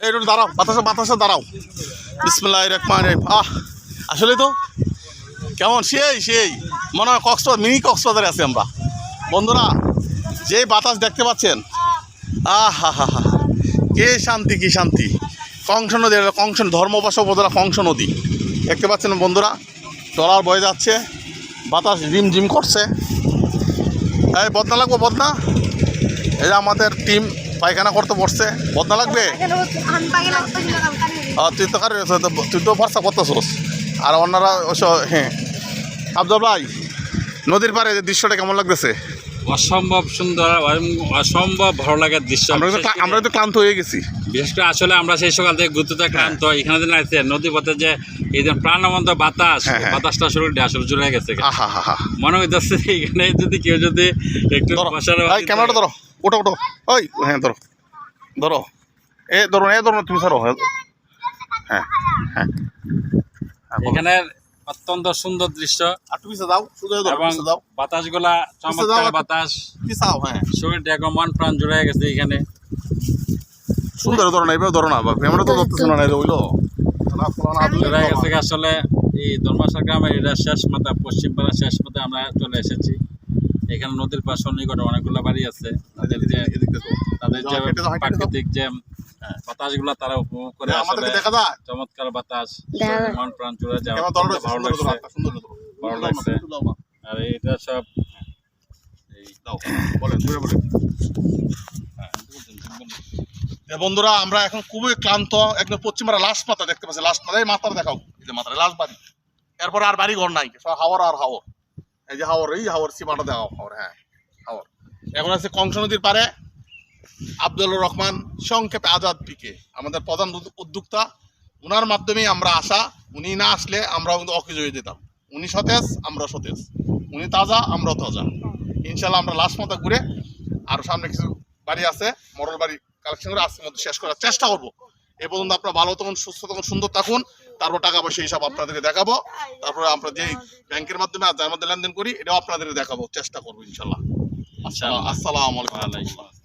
একটু দাঁড়াও, বাতাসে বাতাসে দাঁড়াও। বিসমুল্লাহ রহমান রহিম। আহ আসলে তো, কেমন? সেই সেই। মনে হয় কক্সবাজার, মিনি কক্সবাজারে আছি আমরা। বন্ধুরা, যে বাতাস দেখতে পাচ্ছেন, আহ, হা হা হা। কে শান্তি, কি শান্তি? কংস নদী কংস ধর্মপাশ উপজেলা কংস নদী। দেখতে পাচ্ছেন বন্ধুরা টলার বয়ে যাচ্ছে, বাতাস রিম জিম করছে। এই বদনা লাগবো, বদনা? এই আমাদের টিম পায়খানা করতে পড়ছে বদনা লাগবে? তুই তো কার তুই তো ভরসা করতেছোস। আর অন্যরা হ্যাঁ। আব্দুল ভাই নদীর পাড়ে যে দৃশ্যটা কেমন লাগতেছে? অসম্ভব সুন্দর অসম্ভব ভালো লাগার দৃশ্য। আমরা তো ক্লান্ত হয়ে গেছি। বিশেষ করে আসলে আমরা সেই সকাল থেকে ঘুরতে ক্লান্ত এখানে যে নাইছে নদী পথে যে এই যে প্রাণবন্ত বাতাস হ্যাঁ, হ্যাঁ। বাতাসটা শরীরে আসলে জুড়ে গেছে। আহা হা হা। মনে হইতেছে এখানে যদি কেউ যদি একটু ক্যামেরাটা ধরো। ওটো ওটো ওই হ্যাঁ ধরো। ধরো। এ ধরো এ ধরো তুমি ধরো হ্যাঁ। হ্যাঁ হ্যাঁ। এখানে অত্যন্ত সুন্দর দৃশ্য। আর তুমি দাও শুধু এবং বাতাসগুলা চমৎকার বাতাস। হ্যাঁ। শরীর দেখো মন প্রাণ জুড়ে গেছে এখানে। সুন্দর ধরো না এবার ধরো না বা ক্যামেরা তো ধরতেছিল না এটা হইল। জুড়ে গেছে আসলে এই ধর্মাশা গ্রামের এটা শেষ মাথা পশ্চিম পাড়া শেষ মাথা আমরা চলে এসেছি। এখানে নদীর পাশ নিকটে অনেকগুলো বাড়ি আছে। তাদের যে তাদের যে। প্রাকৃতিক যে বাতাসগুলো তারা উপভোগ করে আসলে চমৎকার বাতাস মন প্রাণ জুড়ে যাওয়া ভালো লাগছে। ভালো লাগছে। আর এটা সব বন্ধুরা আমরা এখন খুবই ক্লান্ত একদম পশ্চিমারা লাস্ট মাথা দেখতে পাচ্ছি লাস্ট মাথা এই মাথাটা দেখাও। এই মাথাটা লাস্ট বাড়ি। এরপর আর বাড়ি ঘর নাই সব হাওয়ার আর হাওর এই যে হাওর, এই হাওর সীমাটা দেওয়া হাওর হ্যাঁ হাওর। এখন আছে কংস নদীর পারে আব্দুল্লাহ রহমান, সংক্ষেপে আজাদ পিকে। আমাদের প্রধান উদ্যোক্তা ওনার মাধ্যমেই আমরা আসা, উনি না আসলে আমরা কিন্তু অকেজ হয়ে যেতাম। উনি সতেজ আমরা সতেজ। উনি তাজা আমরা তাজা। ইনশাল্লাহ আমরা লাস্ট মাথা ঘুরে আর সামনে কিছু বাড়ি আছে, মরল বাড়ি কালেকশন করে আজকের মধ্যে শেষ করার চেষ্টা করব। এ পর্যন্ত আপনার ভালো থাকুন সুস্থ থাকুন সুন্দর থাকুন। তারপর টাকা পয়সা হিসাব আপনাদেরকে দেখাবো। তারপরে আমরা যে ব্যাংকের মাধ্যমে আর যার মধ্যে লেনদেন করি এটাও আপনাদেরকে দেখাবো। চেষ্টা করব ইনশাল্লাহ। আচ্ছা আসসালামু আলাইকুম।